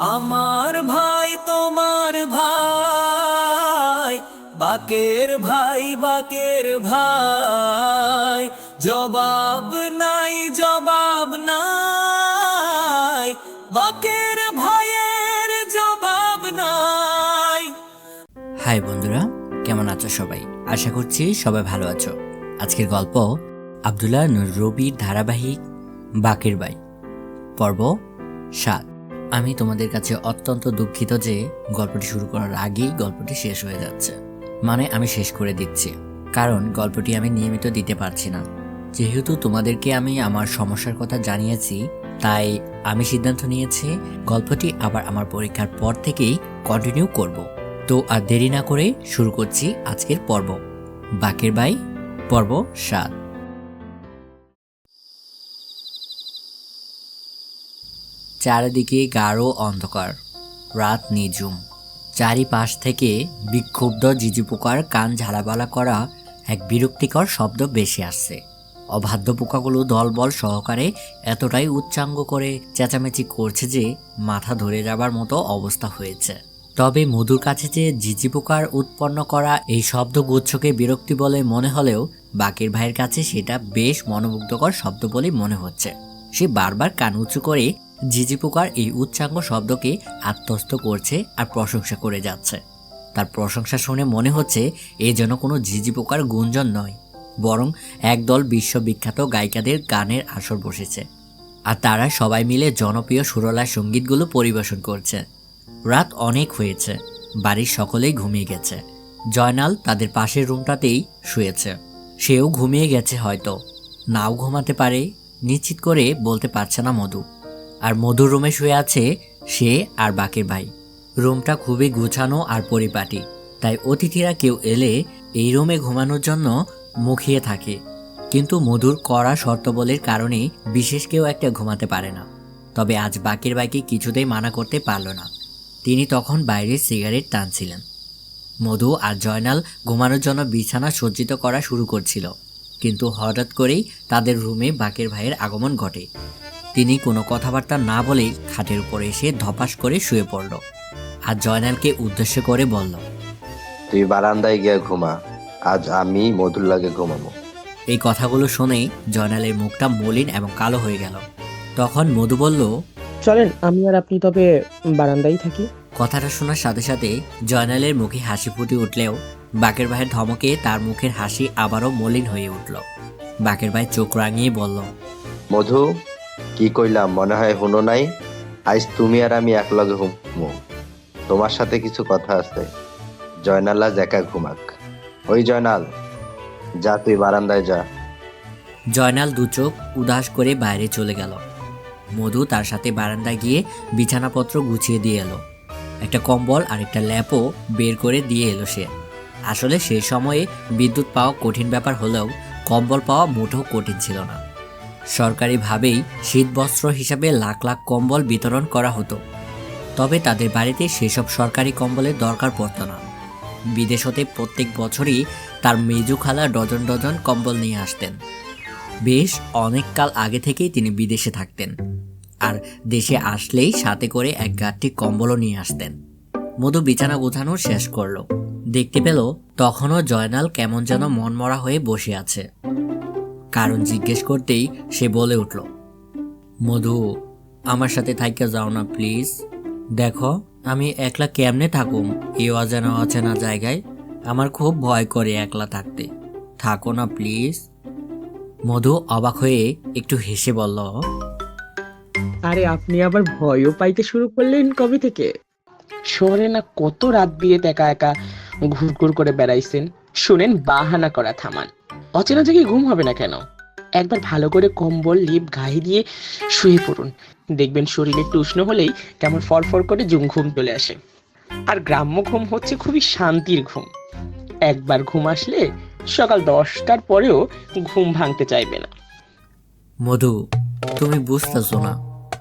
আমার ভাই, তোমার ভাই, বাকের ভাই বাকের ভাই। জবাব নাই জবাব নাই, বাকের ভাইয়ের জবাব নাই। হাই বন্ধুরা, কেমন আছো সবাই? আশা করছি সবাই ভালো আছো। আজকের গল্প আবদুল্লাহ রবির ধারাবাহিক বাকের বাই পর্ব সাত। আমি তোমাদের কাছে অত্যন্ত দুঃখিত যে গল্পটি শুরু করার আগেই গল্পটি শেষ হয়ে যাচ্ছে। মানে আমি শেষ করে দিচ্ছি। কারণ গল্পটি আমি নিয়মিত দিতে পারছি না। যেহেতু তোমাদেরকে আমি আমার সমস্যার কথা জানিয়েছি, তাই আমি সিদ্ধান্ত নিয়েছি গল্পটি আবার আমার পরীক্ষার পর থেকেই কন্টিনিউ করব। তো আর দেরি না করে শুরু করছি আজকের পর্ব। বাকের বাই, পর্ব সাত। চারিদিকে গাঢ় অন্ধকার, রাত নিঝুম। চারিপাশ থেকে বিক্ষুব্ধ জিজি পোকার কান ঝালাপালা করা এক বিরক্তিকর শব্দ বেশি আসছে। অবাধ্য পোকাগুলো দলবল সহকারে এতটাই উচ্চাঙ্গ করে চেঁচামেচি করছে যে মাথা ধরে যাবার মতো অবস্থা হয়েছে। তবে মধুর কাছে যে ঝিঝি পোকার উৎপন্ন করা এই শব্দগুচ্ছকে বিরক্তি বলে মনে হলেও বাকের ভাইয়ের কাছে সেটা বেশ মনোমুগ্ধকর শব্দ বলে মনে হচ্ছে। সে বারবার কান উঁচু করে ঝিঝি পোকার এই উচ্চাঙ্গ শব্দকে আত্মস্থ করছে আর প্রশংসা করে যাচ্ছে। তার প্রশংসা শুনে মনে হচ্ছে এ যেন কোনো ঝিঝি পোকার গুঞ্জন নয়, বরং একদল বিশ্ববিখ্যাত গায়িকাদের গানের আসর বসেছে। আর তারা সবাই মিলে জনপ্রিয় সুরলা সঙ্গীতগুলো পরিবেশন করছে। রাত অনেক হয়েছে, বাড়ির সকলেই ঘুমিয়ে গেছে। জয়নাল তাদের পাশের রুমটাতেই শুয়েছে। সেও ঘুমিয়ে গেছে হয়তো। নাও ঘুমাতে পারে, নিশ্চিত করে বলতে পারছে না মধু। আর মধুর রুমে শুয়ে আছে সে আর বাকের ভাই। রুমটা খুবই গুছানো আর পরিপাটি, তাই অতিথিরা কেউ এলে এই রুমে ঘুমানোর জন্য মুখিয়ে থাকে। কিন্তু মধুর কড়া শর্তবলের কারণে বিশেষ কেউ একটা ঘুমাতে পারে না। তবে আজ বাকের ভাইকে কিছুতেই মানা করতে পারল না। তিনি তখন বাইরে সিগারেট টানছিলেন। মধু আর জয়নাল ঘুমানোর জন্য বিছানা সজ্জিত করা শুরু করছিল। কিন্তু হঠাৎ করেই তাদের রুমে বাকের ভাইয়ের আগমন ঘটে। তিনি কোনো কথাবার্তা না বলেই খাটের উপরে এসে ধপাস করে শুয়ে পড়ল আর জয়নালকে উদ্দেশ্য করে বলল তুই বারান্দায় গিয়ে ঘুমা আজ আমি মধুর লাগে ঘুমাবো। এই কথাগুলো শুনেই জয়নালের মুখটা মলিন এবং কালো হয়ে গেল। তখন মধু বলল চলেন আমি আর আপনি তবে বারান্দায় থাকি। কথাটা শোনার সাথে সাথে জয়নালের মুখে হাসি ফুটে উঠলেও বাকের ভাইয়ের ধমকে তার মুখের হাসি আবারও মলিন হয়ে উঠল। বাকের ভাই চোখ রাঙিয়ে বলল মধু কি কইলাম, মনে হয় হুনো নাই? আজ তুমি আর আমি একলগে ঘুমো তোমার সাথে কিছু কথা আছে। জয়নাল আজ একা ঘুমাক। ওই জয়নাল, যা তুই বারান্দায় যা। জয়নাল দু চোখ উদাস করে বাইরে চলে গেল। মধু তার সাথে বারান্দায় গিয়ে বিছানাপত্র গুছিয়ে দিয়ে এলো। একটা কম্বল আর একটা ল্যাপও বের করে দিয়ে এলো সে। আসলে সেই সময়ে বিদ্যুৎ পাওয়া কঠিন ব্যাপার হলেও কম্বল পাওয়া মোটেও কঠিন ছিল না। সরকারিভাবেই শীতবস্ত্র হিসাবে লাখ লাখ কম্বল বিতরণ করা হতো। তবে তাদের বাড়িতে সেসব সরকারি কম্বলের দরকার পড়তো না। বিদেশ হতে প্রত্যেক বছরই তার মেজু খালা ডজন ডজন কম্বল নিয়ে আসতেন। বেশ অনেক কাল আগে থেকেই তিনি বিদেশে থাকতেন। আর দেশে আসলেই সাথে করে এক গাঁটটি কম্বলও নিয়ে আসতেন। মধু বিছানা গোছানো শেষ করল। দেখতে পেল তখনও জয়নাল কেমন যেন মনমরা হয়ে বসে আছে। কারণ জিজ্ঞেস করতেই সে বলে উঠল মধু আমার সাথে থাইকা যাও না প্লিজ। দেখো আমি একলা কেমনে থাকুম? এই অজানা অচেনা জায়গায় আমার খুব ভয় করে একলা থাকতে। থাকো না প্লিজ। মধু অবাক হয়ে একটু হেসে বলল আরে আপনি আবার ভয়ও পাইতে শুরু করলেন কবে থেকে? শহরে না কত রাত বিয়েতে একা একা ঘুরঘুর করে বেড়াইছেন? শুনেন বাহানা করা থামান। অচেনা জায়গায় ঘুম হবে না কেন? একবার ভালো করে কম্বল, লিপ গায়ে দিয়ে শুয়ে পড়ুন। দেখবেন শরীরে একটু উষ্ণ হলেই কেমন ফরফর করে জুম ঘুম চলে আসে। আর গ্রাম্য ঘুম হচ্ছে খুবই শান্তির ঘুম। একবার ঘুম আসলে সকাল দশটার পরেও ঘুম ভাঙতে চাইবে না। মধু, তুমি বুঝতেছো না,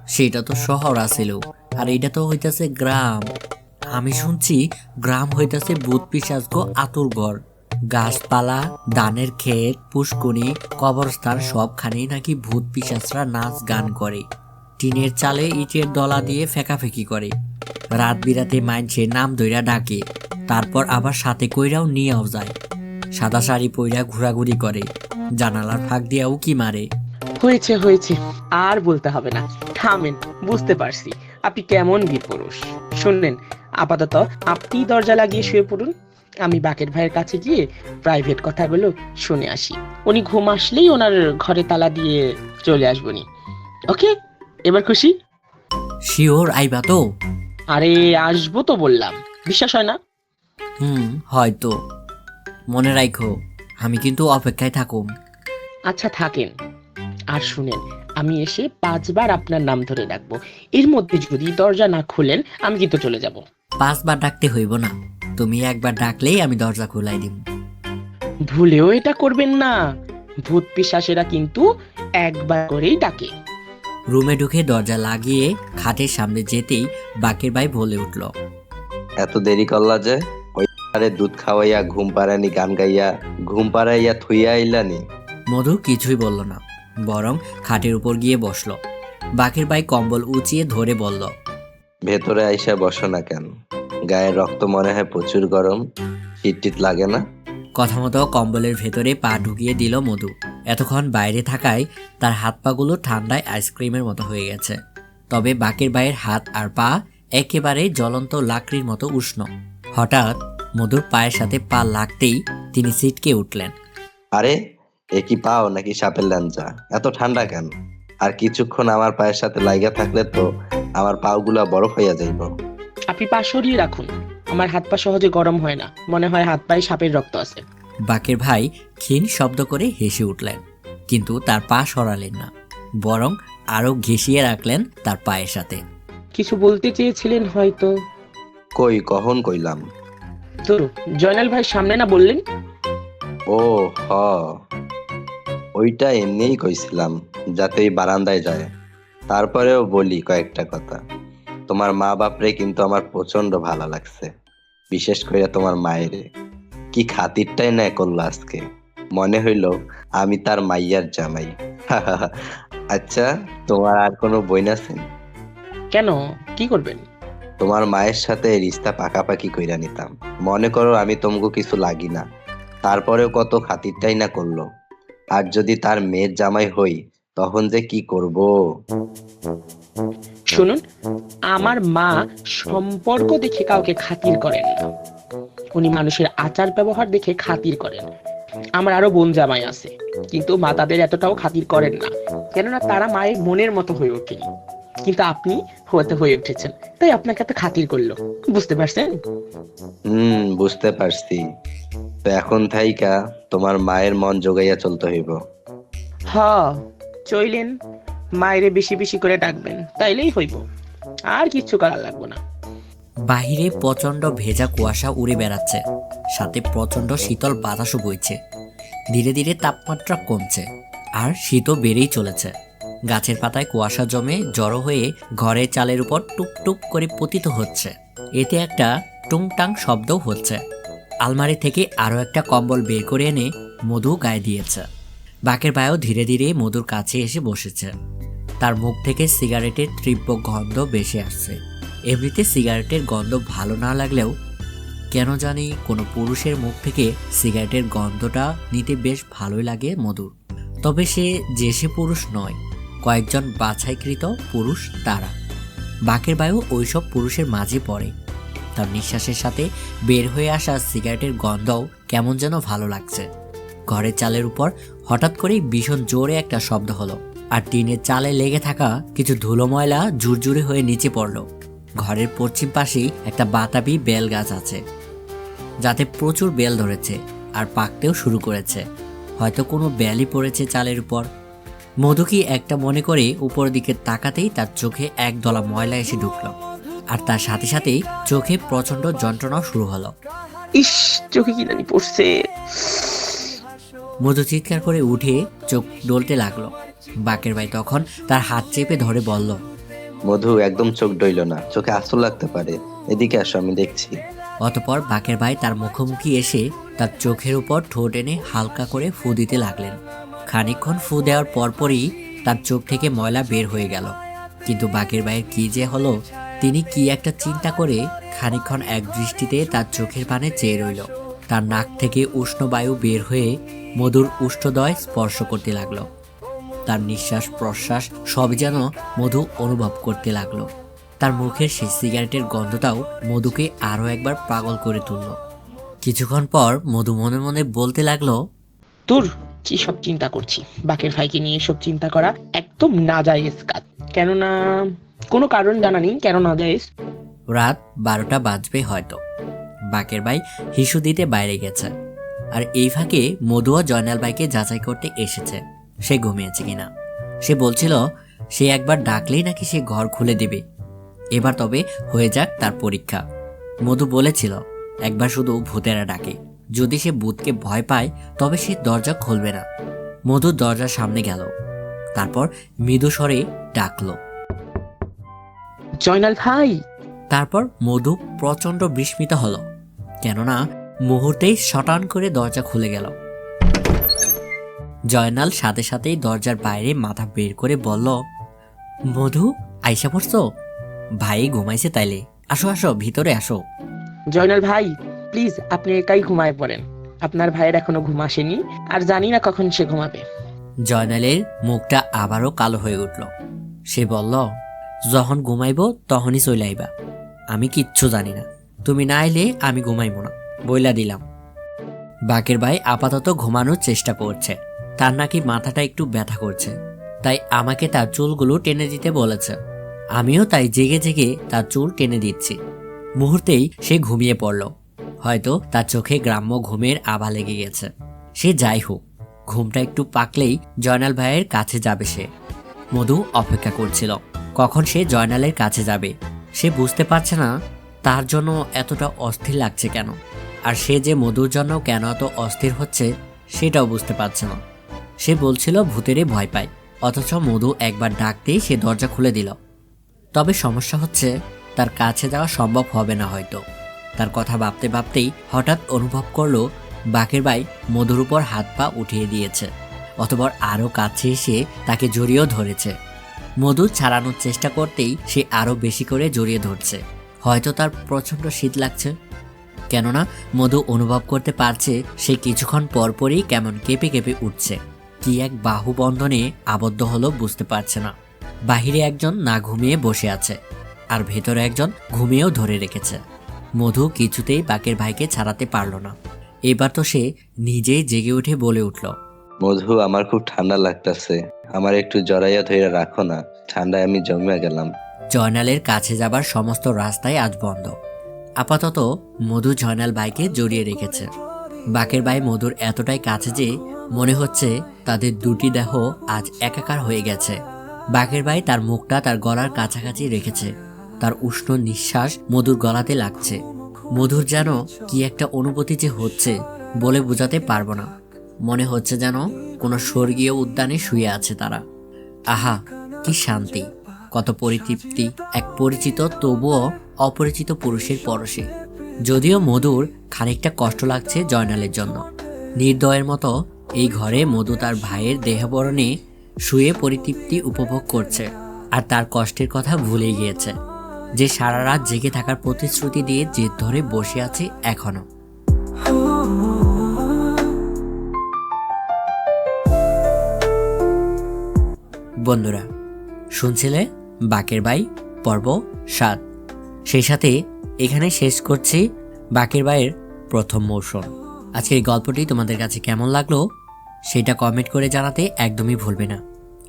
সেটা তো শহর আছিল আর এটা তো হইতাছে গ্রাম। আমি শুনছি গ্রাম হইতাছে ভূত পিসাজগো আতুর ঘর গাছপালা দানের ক্ষেত পুষ্কনি কবরস্থান সবখানেই নাকি ভূত পিসাচরা নাচ গান করে। টিনের চালে ইটের দলা দিয়ে ফেকাফেকি করে। রাত বিরাতে মাইনছে নাম দইরা ডাকে, তারপর আবার সাথে কইরাও নিয়েও যায়। সাদা শাড়ি পইরা ঘোরাঘুরি করে, জানালার ফাঁক দিয়াও কি মারে? হয়েছে হয়েছে, আর বলতে হবে না। থামেন, বুঝতে পারছি। আপনি কেমন বীর পুরুষ শুনলেন, আপাতত আপনি দরজা লাগিয়ে শুয়ে পড়ুন। আমি বাকের ভাইয়ের কাছে গিয়ে প্রাইভেট কথাগুলো শুনে আসি। উনি ঘুম আসলেই ওনার ঘরে তালা দিয়ে চলে আসবনি। ওকে? এবার খুশি? শিওর আইবা তো। আরে আসব তো বললাম। বিশ্বাস হয় না? হুম হয়তো। মনে রাখো আমি কিন্তু অপেক্ষায় থাকুম। আচ্ছা থাকেন। আর শুনেন আমি এসে পাঁচবার আপনার নাম ধরে ডাকবো। এর মধ্যে যদি দরজা না খুলেন আমি কিন্তু চলে যাব। পাঁচবার ডাকতে হইব না। তুমি একবার ডাকলেই আমি দরজা খুলাই দিব। ভুলেও এটা করবেন না। ভূত পিশাচেরা কিন্তু একবার করেই ডাকে। রুমে ঢুকে দরজা লাগিয়ে খাটের সামনে যেতেই বাকের ভাই বলে উঠল এত দেরি করলা যে? ওই আরে দুধ খাওয়াইয়া ঘুম পাড়ানি গান গাইয়া ঘুম পাড়াইয়া থুইয়া আইলানি মধু কিছুই বলল না বরং খাটের উপর গিয়ে বসল। বাকের ভাই কম্বল উঁচিয়ে ধরে বলল ভেতরে আইসা বসো না কেন? গায়ের রক্ত মনে হয় প্রচুর গরম শীত টিট লাগে না? কথা মতো কম্বলের ভেতরে পা ঢুকিয়ে দিল মধু। এতক্ষণ বাইরে থাকায় তার হাত পাগুলো ঠান্ডায় আইসক্রিমের মতো হয়ে গেছে। তবে বাকের ভাইয়ের হাত আর পা একেবারে জ্বলন্ত লাকড়ির মতো উষ্ণ। হঠাৎ মধুর পায়ের সাথে পা লাগতেই তিনি সিটকে উঠলেন। আরে এ কি পাও নাকি সাপের ল্যাঞ্চা এত ঠান্ডা কেন? আর কিছুক্ষণ আমার পায়ের সাথে লাইগা থাকলে তো আমার পাগুলা বরফ হইয়া যাইব। আপনি পা সরিয়ে রাখুন। আমার হাত পা সহজে গরম হয় না। মনে হয় হাত পায়ে সাপের রক্ত আছে। বাকের ভাই ক্ষীণ শব্দ করে হেসে উঠলেন কিন্তু তার পা সরালেন না বরং আরও ঘেঁষিয়ে রাখলেন তার পায়ের সাথে। কিছু বলতে চেয়েছিলেন হয়তো। কই কখন কইলাম? তো জয়নাল ভাই সামনে না বললেন? ও হ। ওইটা এমনিই কইছিলাম যাতে বারান্দায় যায়। তারপরেও বলি কয়েকটা কথা। তোমার মা বাপরে কিন্তু আমার প্রচণ্ড ভালো লাগছে। বিশেষ করে তোমার মায়েরে। কি খাতিরটাই না করল আজকে। মনে হইল আমি তার মাইয়ার জামাই। আচ্ছা তোমার আর কোনো বই আছেন কেন? কি করবেন? তোমার মায়ের সাথে রিস্তা পাকাপাকি কইরা নিতাম। মনে করো আমি তোমাকে কিছু লাগি না। তারপরেও কত খাতিরটাই না করল। আর যদি তার মেয়ের জামাই হই তখন যে কি করব? শুনুন আমার মা সম্পর্ক দেখে কাউকে খাতির করেন না। উনি মানুষের আচার ব্যবহার দেখে খাতির করেন। আমার আরও বোন জামাই আছে কিন্তু মা তাদের এতটাও খাতির করেন না কেননা তারা মায়ের মনের মতো হয়ে ওঠেনি কিন্তু আপনি হতে হয়ে উঠেছেন তাই আপনাকে এত খাতির করল বুঝতে পারছেন? হুম বুঝতে পারছি। তো এখন থাইকা তোমার মায়ের মন জোগাইয়া চলতে হইব। হ চইলেন মায়েরে বেশি বেশি করে ডাকবেন তাইলেই হইব। আর কিচ্ছু করার লাগবে না। বাহিরে প্রচণ্ড ভেজা কুয়াশা উড়ে বেড়াচ্ছে, সাথে প্রচণ্ড শীতল বাতাসও বইছে। ধীরে ধীরে তাপমাত্রা কমছে, আর শীতও বেড়েই চলেছে। গাছের পাতায় কুয়াশা জমে জড়ো হয়ে ঘরের চালের উপর টুপটুপ করে পতিত হচ্ছে। এতে একটা টুংটাং শব্দও হচ্ছে। আলমারি থেকে আরও একটা কম্বল বের করে এনে মধু গায়ে দিয়েছে। বাকের বায়ও ধীরে ধীরে মধুর কাছে এসে বসেছে। তার মুখ থেকে সিগারেটের তীব্র গন্ধ ভেসে আসছে। এমনিতে সিগারেটের গন্ধ ভালো না লাগলেও কেন জানি কোনো পুরুষের মুখ থেকে সিগারেটের গন্ধটা নিতে বেশ ভালোই লাগে মধুর। তবে সে যে সে পুরুষ নয়, কয়েকজন বাছাইকৃত পুরুষ তারা। বাকের বায়ু ওইসব পুরুষের মাঝে পড়ে। তার নিঃশ্বাসের সাথে বের হয়ে আসা সিগারেটের গন্ধও কেমন যেন ভালো লাগছে। ঘরের চালের উপর হঠাৎ করেই ভীষণ জোরে একটা শব্দ হলো। আর টিনের চালে লেগে থাকা কিছু ধুলো ময়লা ঝুরঝুরে হয়ে নিচে পড়ল। ঘরের পশ্চিম পাশেই একটা বাতাবি বেল গাছ আছে যাতে প্রচুর বেল ধরেছে আর পাকতেও শুরু করেছে। হয়তো কোনো বেলই পড়েছে চালের উপর। মধুকি একটা মনে করে উপর দিকে তাকাতেই তার চোখে এক দলা ময়লা এসে ঢুকলো। আর তার সাথে সাথেই চোখে প্রচণ্ড যন্ত্রণাও শুরু হলো। ইস চোখে কি জানি পড়ছে। মধু চিৎকার করে উঠে চোখ ডলতে লাগল। বাকের ভাই তখন তার হাত চেপে ধরে বলল মধু একদম চোখ ডইল না চোখে আসল লাগতে পারে। এদিকে আসো আমি দেখছি। অতপর বাকের ভাই তার মুখোমুখি এসে তার চোখের উপর ঠোঁট এনে হালকা করে ফু দিতে লাগলেন। খানিকক্ষণ ফু দেওয়ার পরপরই তার চোখ থেকে ময়লা বের হয়ে গেল। কিন্তু বাকের ভাইয়ের কি যে হলো তিনি কি একটা চিন্তা করে খানিকক্ষণ এক দৃষ্টিতে তার চোখের পানে চেয়ে রইল। তার নাক থেকে উষ্ণ বায়ু বের হয়ে মধুর উষ্ঠদয় স্পর্শ করতে লাগল। তার নিঃশ্বাস প্রশ্বাস সব যেন মধু অনুভব করতে লাগল। তার মুখের সেই সিগারেটের গন্ধটাও মধুকে আরও একবার পাগল করে তুলল। কিছুক্ষণ পর মধু মনে মনে বলতে লাগল তোর কি সব চিন্তা করছি বাকের ভাইকে নিয়ে সব চিন্তা করা একদম না জায়েজ কাজ। কেননা কোনো কারণ জানা নেই কেন না যায় রাত বারোটা বাজবে হয়তো। বাকের ভাই হিসু দিতে বাইরে গেছে। আর এই ফাঁকে মধুয়া জয়নাল ভাইকে যাচাই করতে এসেছে। সে ঘুমিয়েছে কিনা। সে বলছিল সে একবার ডাকলেই নাকি সে ঘর খুলে দেবে। এবার তবে হয়ে যাক তার পরীক্ষা। মধু বলেছিল একবার শুধু ভূতেরা ডাকে। যদি সে ভূতকে ভয় পায় তবে সে দরজা খুলবে না। মধু দরজার সামনে গেল। তারপর মৃদু স্বরে ডাকলো। জয়নাল ভাই! তারপর মধু প্রচণ্ড বিস্মিত হলো কেননা মুহূর্তেই শটান করে দরজা খুলে গেল। জয়নাল সাথে সাথেই দরজার বাইরে মাথা বের করে বলল মধু আইসা পড়ছো? ভাই ঘুমাইছে তাইলে। আসো আসো ভিতরে আসো। জয়নাল ভাই প্লিজ আপনি একাই ঘুমায় পড়েন। আপনার ভাইয়ের এখনও ঘুম আসেনি আর জানি না কখন সে ঘুমাবে। জয়নালের মুখটা আবারও কালো হয়ে উঠল। সে বলল যখন ঘুমাইব তখনই চলে আইবা। আমি কিচ্ছু জানি না। তুমি না এলে আমি ঘুমাইব না। বইলা দিলাম। বাকের ভাই আপাতত ঘুমানোর চেষ্টা করছে। তার নাকি মাথাটা একটু ব্যথা করছে। তাই আমাকে তার চুলগুলো টেনে দিতে বলেছে। আমিও তাই জেগে জেগে তার চুল টেনে দিচ্ছি। মুহূর্তেই সে ঘুমিয়ে পড়ল। হয়তো তার চোখে গ্রাম্য ঘুমের আভা লেগে গেছে। সে যাই হোক, ঘুমটা একটু পাকলেই জয়নাল ভাইয়ের কাছে যাবে সে। মধু অপেক্ষা করছিল, কখন সে জয়নালের কাছে যাবে? সে বুঝতে পারছে না তার জন্য এতটা অস্থির লাগছে কেন। আর সে যে মধুর জন্য কেন এত অস্থির হচ্ছে, সেটাও বুঝতে পারছে না। সে বলছিল ভূতেরে ভয় পায়, অথচ মধু একবার ডাক ডাকতেই সে দরজা খুলে দিল। তবে সমস্যা হচ্ছে, তার কাছে যাওয়া সম্ভব হবে না হয়তো। তার কথা ভাবতে ভাবতেই হঠাৎ অনুভব করল বাকের ভাই মধুর উপর হাত পা উঠিয়ে দিয়েছে অতবার আরও কাছে এসে তাকে জড়িয়েও ধরেছে। মধু ছাড়ানোর চেষ্টা করতেই সে আরও বেশি করে জড়িয়ে ধরছে। হয়তো তার প্রচণ্ড শীত লাগছে। কেননা মধু অনুভব করতে পারছে সে কিছুক্ষণ পরপরই কেমন কেঁপে কেঁপে উঠছে। কি এক বাহু বন্ধনে আবদ্ধ হলো বুঝতে পারছে না। বাহিরে একজন না ঘুমিয়ে বসে আছে আর ভেতরে একজন ঘুমিয়েও ধরে রেখেছে। মধু কিছুতেই বাকের ভাইকে ছাড়াতে পারল না। এবার তো সে নিজেই জেগে উঠে বলে উঠল মধু আমার খুব ঠান্ডা লাগতেছে। আমার একটু জড়াইয়া ধরে রাখো না ঠান্ডায় আমি জমিয়া গেলাম। জয়নালের কাছে যাবার সমস্ত রাস্তাই আজ বন্ধ। আপাতত মধু জয়নাল ভাইকে জড়িয়ে রেখেছে। বাকের ভাই মধুর এতটাই কাছে যে মনে হচ্ছে তাদের দুটি দেহ আজ একাকার হয়ে গেছে। বাঘের ভাই তার মুখটা তার গলার কাছাকাছি রেখেছে। তার উষ্ণ নিঃশ্বাস মধুর গলাতে লাগছে। মধুর যেন কি একটা অনুভূতি যে হচ্ছে বলে বোঝাতে পারব না। মনে হচ্ছে যেন কোনো স্বর্গীয় উদ্যানে শুয়ে আছে তারা। আহা, কি শান্তি। কত পরিতৃপ্তি। এক পরিচিত, তবুও অপরিচিত পুরুষের পরশে। যদিও মধুর খানিকটা কষ্ট লাগছে জয়নালের জন্য। নির্দয়ের মতো এই ঘরে মধু তার ভাইয়ের দেহবরণে শুয়ে পরিতৃপ্তি উপভোগ করছে আর তার কষ্টের কথা ভুলে গিয়েছে। যে সারা রাত জেগে থাকার প্রতিশ্রুতি দিয়ে জেদ ধরে বসে আছে এখনও। বন্ধুরা, শুনছিলে? বাকের ভাই পর্ব সাত। সেই সাথে এখানে শেষ করছি বাকের ভাইয়ের প্রথম মৌসুম। আজকের এই গল্পটি তোমাদের কাছে কেমন লাগল সেটা কমেন্ট করে জানাতে একদমই ভুলবে না।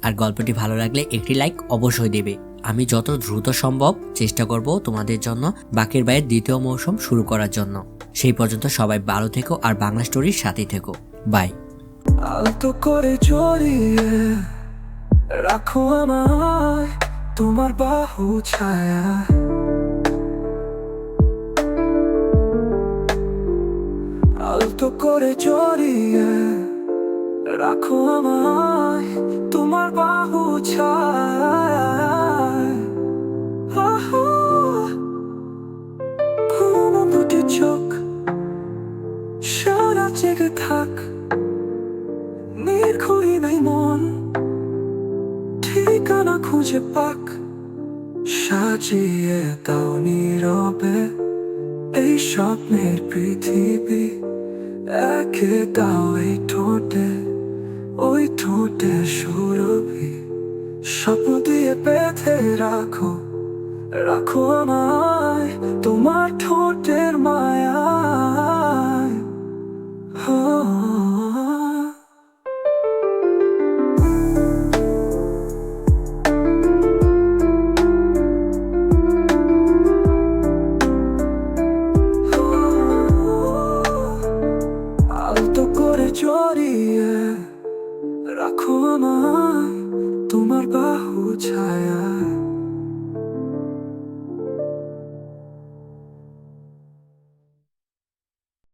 আর গল্পটি ভালো লাগলে একটি লাইক অবশ্যই দেবে। আমি যত দ্রুত সম্ভব চেষ্টা করব তোমাদের জন্য বাকের ভাইয়ের দ্বিতীয় মৌসুম শুরু করার জন্য। সেই পর্যন্ত সবাই ভালো থেকো আর বাংলা স্টোরির সাথেই থেকো। বাই আলতো করে জড়িয়ে রাখো আমায় তোমার বাহু ছায়া। আলতো করে জড়িয়ে রাখো আমায়, তোমার বাহু ঘুমো দুটি চোখ, সারা জেগে থাক। নির্ঘুরি নেই মন, ঠিকানা খুঁজে পাক। সাজিয়ে দাও নীরবে এই স্বপ্নের পৃথিবী, একে দাও এই ঠোঁটে। ওই ঠোঁটে সুরভি স্বপ্ন দিয়ে বেঁধে রাখো রাখো আমায় তোমার ঠোঁটের মায়ায়।